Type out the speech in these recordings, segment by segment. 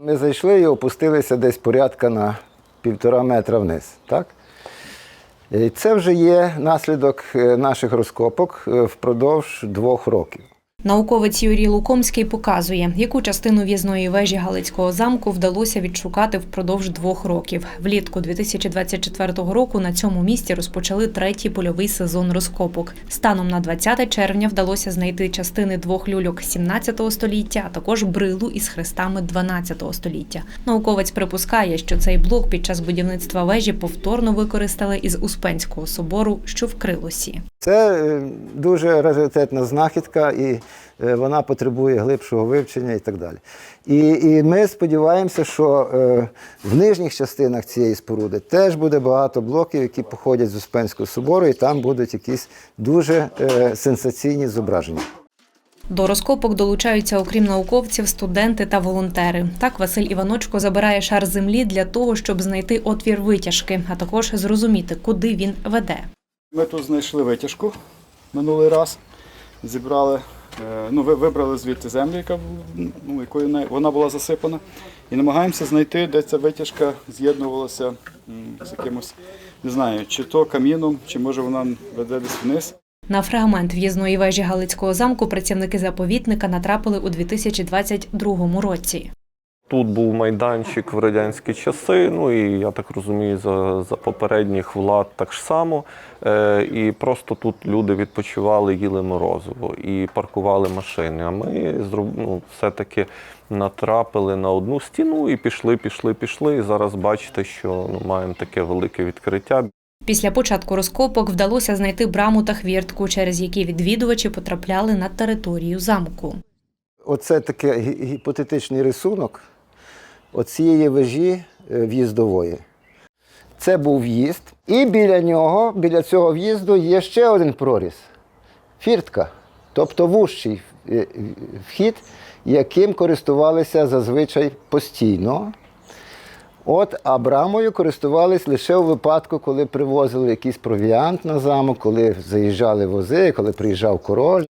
Ми зайшли і опустилися десь порядка на півтора метра вниз. Так? Це вже є наслідок е, наших розкопок е, впродовж двох років. Науковець Юрій Лукомський показує, яку частину в'їзної вежі Галицького замку вдалося відшукати впродовж двох років. Влітку 2024 року на цьому місці розпочали третій польовий сезон розкопок. Станом на 20 червня вдалося знайти частини двох люльок 17 століття, а також брилу із хрестами 12 століття. Науковець припускає, що цей блок під час будівництва вежі повторно використали із Успенського собору, що в Крилосі. Це е, дуже раритетна знахідка, і е, вона потребує глибшого вивчення і так далі. І, і ми сподіваємося, що е, в нижніх частинах цієї споруди теж буде багато блоків, які походять з Успенського собору, і там будуть якісь дуже сенсаційні зображення. До розкопок долучаються, окрім науковців, студенти та волонтери. Так Василь Іваночко забирає шар землі для того, щоб знайти отвір витяжки, а також зрозуміти, куди він веде. Ми тут знайшли витяжку минулий раз. Зібрали, е, ну, вибрали звідти землю, яка ну, якою вона була засипана. І намагаємося знайти, де ця витяжка з'єднувалася з якимось, не знаю, чи то каміном, чи може вона веде десь вниз. На фрагмент в'їзної вежі Галицького замку працівники заповідника натрапили у 2022 році. Тут був майданчик в радянські часи, ну і я так розумію, за, за попередніх влад так ж само. Е, і просто тут люди відпочивали, їли морозиво і паркували машини. А ми ну, все-таки натрапили на одну стіну і пішли, пішли, пішли. І зараз бачите, що ну, маємо таке велике відкриття. Після початку розкопок вдалося знайти браму та хвіртку, через які відвідувачі потрапляли на територію замку. Оце таке гіпотетичний рисунок оцієї вежі е, в'їздової. Це був в'їзд, і біля нього, біля цього в'їзду, є ще один проріз фіртка, тобто вужчий е, вхід, яким користувалися зазвичай постійно. От, а брамою користувались лише у випадку, коли привозили якийсь провіант на замок, коли заїжджали вози, коли приїжджав король.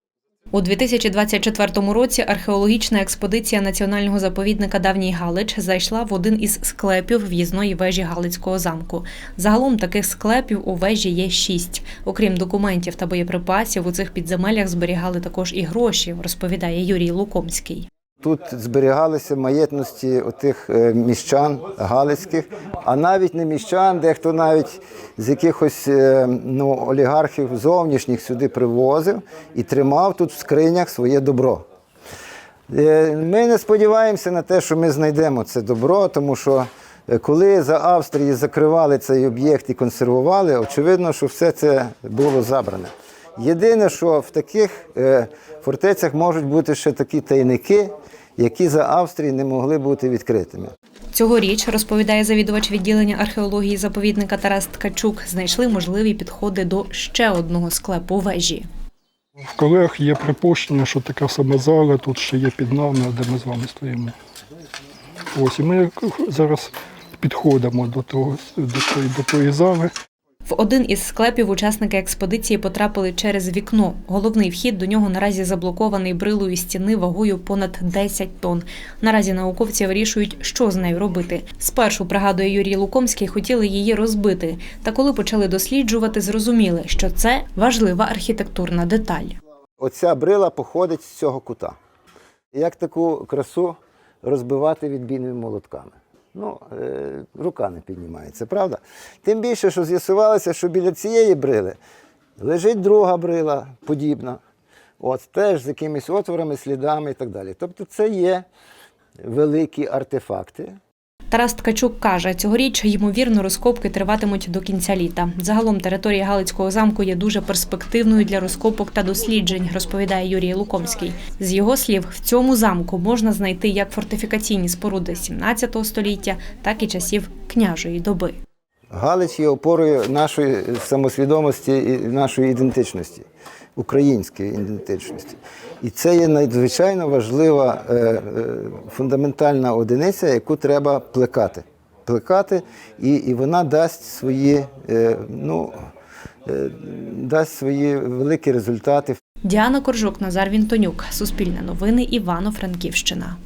У 2024 році археологічна експедиція національного заповідника Давній Галич зайшла в один із склепів в'їзної вежі Галицького замку. Загалом таких склепів у вежі є шість. Окрім документів та боєприпасів, у цих підземеллях зберігали також і гроші, розповідає Юрій Лукомський. Тут зберігалися маєтності отих е, міщан галицьких, а навіть не міщан, дехто навіть з якихось е, ну, олігархів зовнішніх сюди привозив і тримав тут в скринях своє добро. Е, Ми не сподіваємося на те, що ми знайдемо це добро, тому що коли за Австрії закривали цей об'єкт і консервували, очевидно, що все це було забране. Єдине, що в таких е, фортецях можуть бути ще такі тайники, які за Австрії не могли бути відкритими. Цьогоріч, розповідає завідувач відділення археології заповідника Тарас Ткачук, знайшли можливі підходи до ще одного склепу вежі. В колег є припущення, що така сама зала тут ще є під нами, де ми з вами стоїмо. Ось, і ми зараз підходимо до, того, до, тої, до тої зали. В один із склепів учасники експедиції потрапили через вікно. Головний вхід до нього наразі заблокований брилою стіни вагою понад 10 тонн. Наразі науковці вирішують, що з нею робити. Спершу, пригадує Юрій Лукомський, хотіли її розбити. Та коли почали досліджувати, зрозуміли, що це важлива архітектурна деталь. Оця брила походить з цього кута. Як таку красу розбивати відбійними молотками? Ну, е, рука не піднімається, правда? Тим більше, що з'ясувалося, що біля цієї брили лежить друга брила, подібна, от, теж з якимись отворами, слідами і так далі. Тобто це є великі артефакти, Тарас Ткачук каже, цьогоріч ймовірно розкопки триватимуть до кінця літа. Загалом територія Галицького замку є дуже перспективною для розкопок та досліджень, розповідає Юрій Лукомський. З його слів, в цьому замку можна знайти як фортифікаційні споруди 17 століття, так і часів княжої доби. Галич є опорою нашої самосвідомості і нашої ідентичності, української ідентичності. І це є надзвичайно важлива е, е, фундаментальна одиниця, яку треба плекати. Плекати, і, і вона дасть свої, е, ну, дасть свої великі результати. Діана Коржук, Назар Вінтонюк, Суспільне новини, Івано-Франківщина.